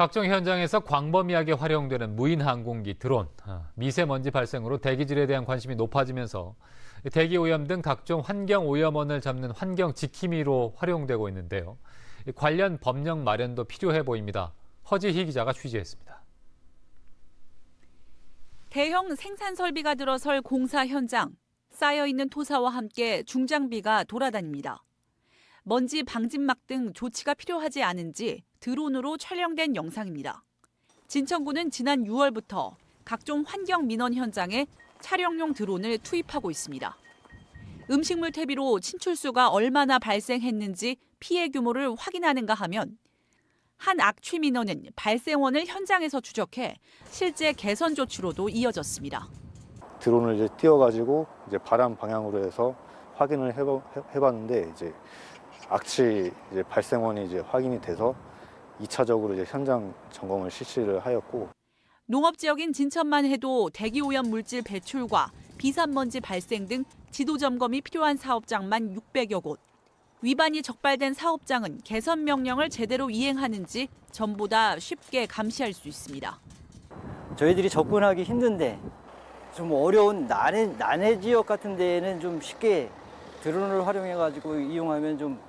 각종 현장에서 광범위하게 활용되는 무인 항공기 드론. 아, 미세먼지 발생으로 대기질에 대한 관심이 높아지면서 대기 오염 등 각종 환경 오염원을 잡는 환경 지킴이로 활용되고 있는데요. 이 관련 법령 마련도 필요해 보입니다. 허지희 기자가 취재했습니다. 대형 생산 설비가 들어설 공사 현장. 쌓여 있는 토사와 함께 중장비가 돌아다닙니다. 먼지 방진막 등 조치가 필요하지 않은지 드론으로 촬영된 영상입니다. 진천구는 지난 6월부터 각종 환경 민원 현장에 촬영용 드론을 투입하고 있습니다. 음식물 퇴비로 침출수가 얼마나 발생했는지 피해 규모를 확인하는가 하면 한 악취 민원은 발생원을 현장에서 추적해 실제 개선 조치로도 이어졌습니다. 드론을 이제 띄워가지고 이제 바람 방향으로 해서 확인을 해봤는데 이제 악취 이제 발생원이 이제 확인이 돼서 2차적으로 이제 현장 점검을 실시를 하였고 농업 지역인 진천만 해도 대기 오염 물질 배출과 비산먼지 발생 등 지도 점검이 필요한 사업장만 600여 곳. 위반이 적발된 사업장은 개선 명령을 제대로 이행하는지 전보다 쉽게 감시할 수 있습니다. 저희들이 접근하기 힘든데 좀 어려운 난해, 난해 지역 같은 데에는 좀 쉽게 드론을 활용해 가지고 이용하면 좀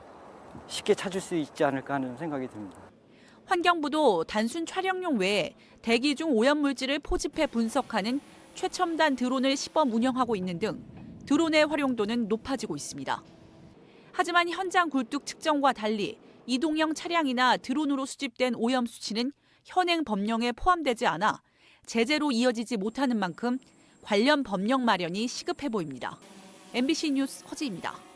쉽게 찾을 수 있지 않을까 하는 생각이 듭니다. 환경부도 단순 촬영용 외에 대기 중 오염 물질을 포집해 분석하는 최첨단 드론을 시범 운영하고 있는 등 드론의 활용도는 높아지고 있습니다. 하지만 현장 굴뚝 측정과 달리 이동형 차량이나 드론으로 수집된 오염 수치는 현행 법령에 포함되지 않아 제재로 이어지지 못하는 만큼 관련 법령 마련이 시급해 보입니다. MBC 뉴스 허지입니다.